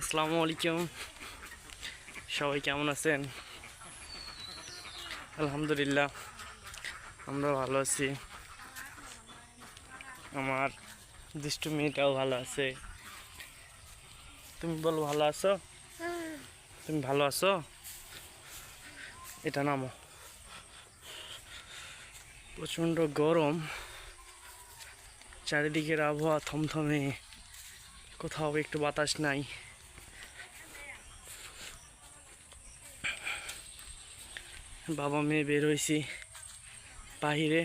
আসসালামু আলাইকুম। সবাই কেমন আছেন? আলহামদুলিল্লাহ, আমরা ভালো আছি। আমার দুষ্টু মেয়েটাও ভালো আছে। তুমি বল, ভালো আছো? তুমি ভালো আছো? এটা নামো। প্রচণ্ড গরম। চারিদিকের আবহাওয়া থমথমে। কোথাও একটু বাতাস নাই। বাবা মেয়ে বের হয়েছি বাহিরে।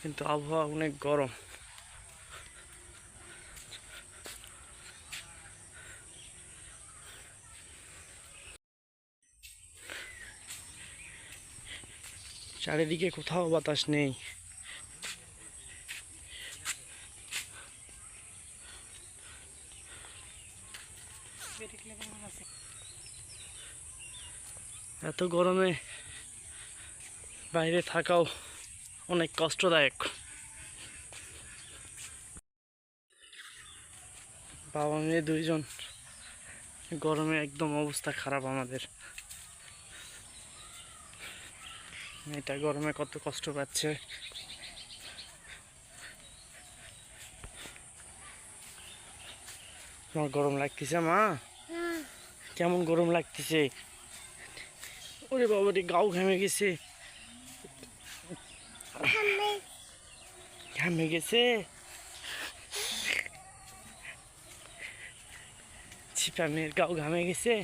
কিন্তু আবহাওয়া অনেক গরম। চারিদিকে কোথাও বাতাস নেই। এত গরমে বাইরে থাকাও অনেক কষ্টদায়ক। বাবা মেয়ে দুইজন গরমে একদম অবস্থা খারাপ আমাদের। মেয়েটা গরমে কত কষ্ট পাচ্ছে। তোমার গরম লাগতেছে মা? কেমন গরম লাগতেছে? ওরে বাবা রে গাও ঘামে গেছে। ঘামে গেছে। ছিপা মেয়ের গাও ঘামে গেছে।